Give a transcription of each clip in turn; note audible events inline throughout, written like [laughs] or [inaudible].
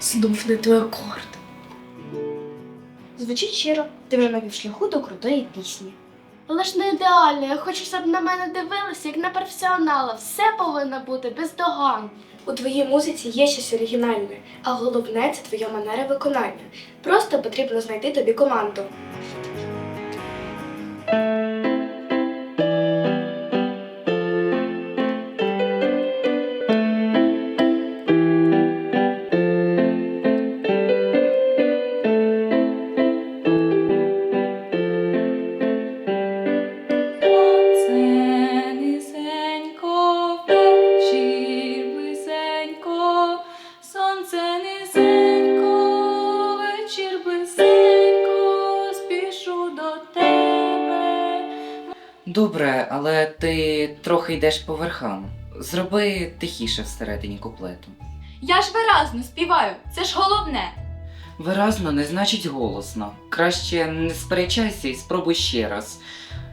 Знов не той акорд. Звучить щиро, ти вже на півшляху до крутої пісні. Але ж не ідеально. Я хочу, щоб на мене дивилися, як на професіонала. Все повинно бути бездоганно. У твоїй музиці є щось оригінальне, а головне це твоя манера виконання. Просто потрібно знайти тобі команду. Добре, але ти трохи йдеш по верхам. Зроби тихіше всередині куплету. Я ж виразно співаю, це ж головне. Виразно не значить голосно. Краще не сперечайся і спробуй ще раз.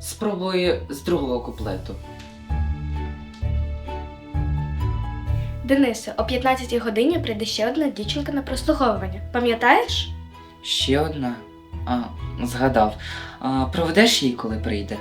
Спробуй з другого куплету. Денисе, о 15-й годині прийде ще одна дівчинка на прослуховування. Пам'ятаєш? Ще одна. А, згадав. А, проведеш її, коли прийде?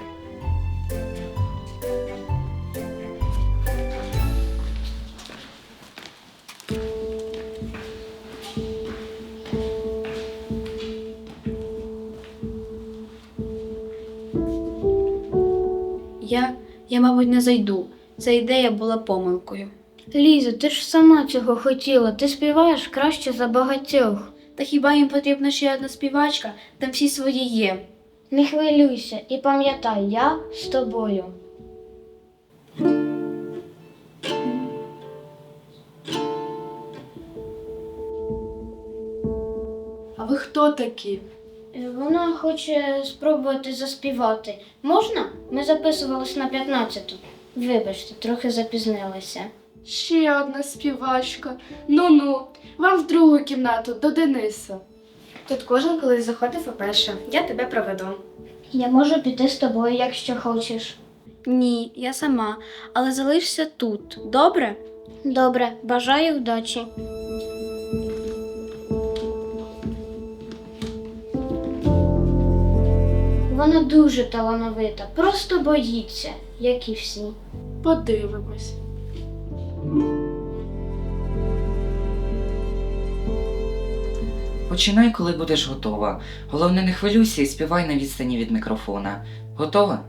Я, мабуть, не зайду. Ця ідея була помилкою. Ліза, ти ж сама цього хотіла. Ти співаєш краще за багатьох. Та хіба їм потрібна ще одна співачка? Там всі свої є. Не хвилюйся і пам'ятай, я з тобою. А ви хто такі? Вона хоче спробувати заспівати. Можна? Ми записувались на 15-ту. Вибачте, трохи запізнилися. Ще одна співачка. Ну-ну, вам в другу кімнату до Дениса. Тут кожен колись заходив уперше. Я тебе проведу. Я можу піти з тобою, якщо хочеш. Ні, я сама, але залишся тут. Добре? Добре, бажаю вдачі. Вона дуже талановита, просто боїться, як і всі. Подивимось. Починай, коли будеш готова. Головне, не хвилюйся і співай на відстані від мікрофона. Готова?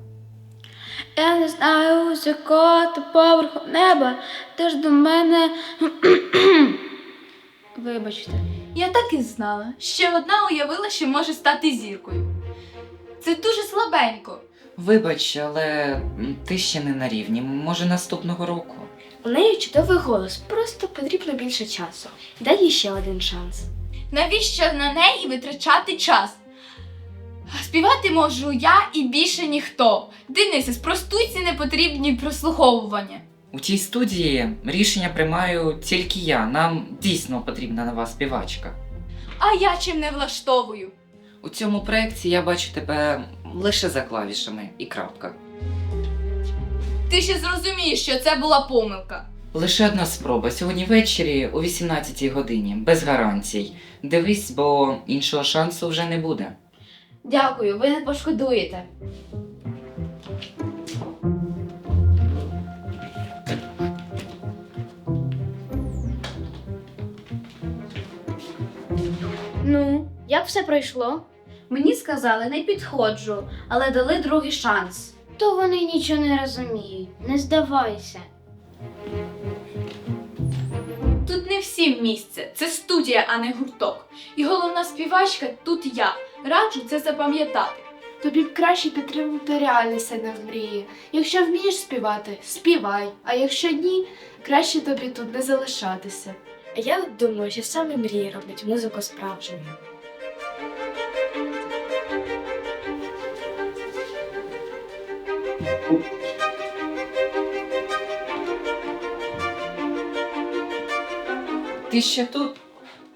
Я не знаю, з якого ти поверху неба. Ти ж до мене. [clears throat] Вибачте. Я так і знала. Ще одна уявила, що може стати зіркою. Це дуже слабенько. Вибач, але ти ще не на рівні. Може, наступного року. У неї чудовий голос, просто потрібно більше часу. Дай їй ще один шанс. Навіщо на неї витрачати час? Співати можу я і більше ніхто. Денисе, спростуй ці непотрібні прослуховування. У цій студії рішення приймаю тільки я. Нам дійсно потрібна нова співачка. А я чим не влаштовую. У цьому проєкті я бачу тебе лише за клавішами і крапка. Ти ще зрозумієш, що це була помилка. Лише одна спроба сьогодні ввечері о 18-й годині, без гарантій. Дивись, бо іншого шансу вже не буде. Дякую, ви не пошкодуєте. Ну, як все пройшло? Мені сказали, не підходжу, але дали другий шанс. То вони нічого не розуміють. Не здавайся. Тут не всім місце, це студія, а не гурток. І головна співачка тут я. Раджу це запам'ятати. Тобі б краще підтримувати реальний сцени в мрії. Якщо вмієш співати, співай. А якщо ні, краще тобі тут не залишатися. А я думаю, що саме мрії роблять музику справжньою. Ти ще тут?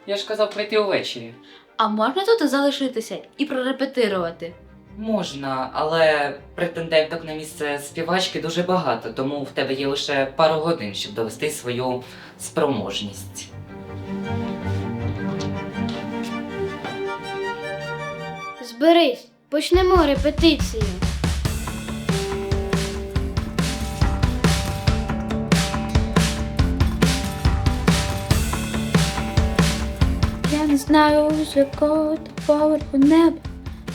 Я ж казав прийти увечері. А можна тут залишитися і прорепетирувати? Можна, але претенденток на місце співачки дуже багато, тому в тебе є лише пару годин, щоб довести свою спроможність. Зберись, почнемо репетицію. Знаю, з якого ти поверху неба.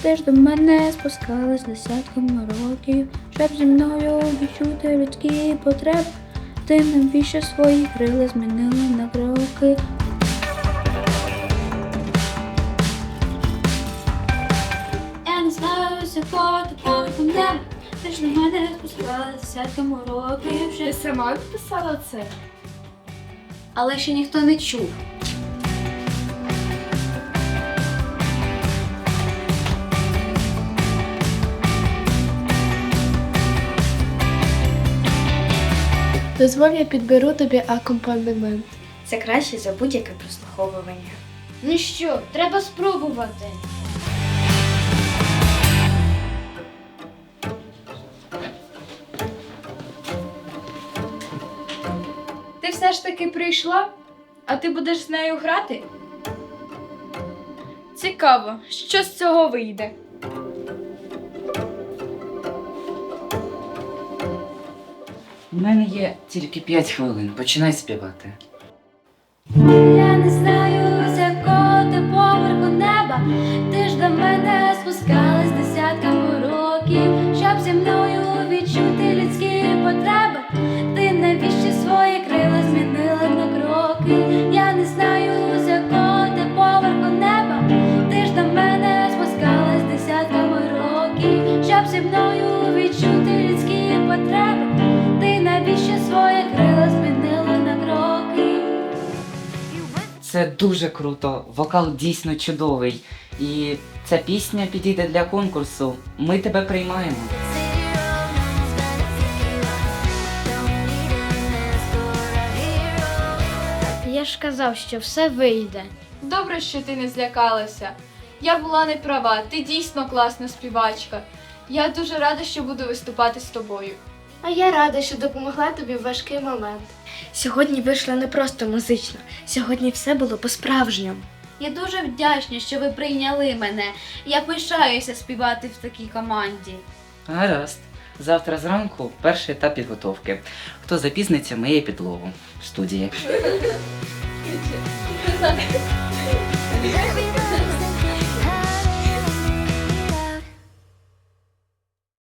Ти ж до мене спускалась десятками років, щоб зі мною відчути людські потреби. Ти навіщо свої крила змінила на кроки? Я не знаю, з якого ти поверху неба. Ти ж до мене спускалась десятками років, Ти сама написала це? але ще ніхто не чув. Дозволь, я підберу тобі акомпанемент. Це краще за будь-яке прослуховування. Ну що, треба спробувати. Ти все ж таки прийшла, а ти будеш з нею грати? Цікаво, що з цього вийде. У мене є тільки 5 хвилин, починай співати. Я не знаю, з якого ти поверху неба. Ти ж до мене спускалась десятками років, щоб зі мною відчути людські потреби. Ти навіщо свої крила змінила на кроки? Я не знаю, Це дуже круто, вокал дійсно чудовий. І ця пісня підійде для конкурсу. Ми тебе приймаємо. Я ж казав, що все вийде. Добре, що ти не злякалася. Я була не права, ти дійсно класна співачка. Я дуже рада, що буду виступати з тобою. А я рада, що допомогла тобі в важкий момент. Сьогодні вийшло не просто музично, сьогодні все було по-справжньому. Я дуже вдячна, що ви прийняли мене. Я пишаюся співати в такій команді. Гаразд. Завтра зранку перший етап підготовки. Хто запізниться, миє підлогу в студії. [laughs]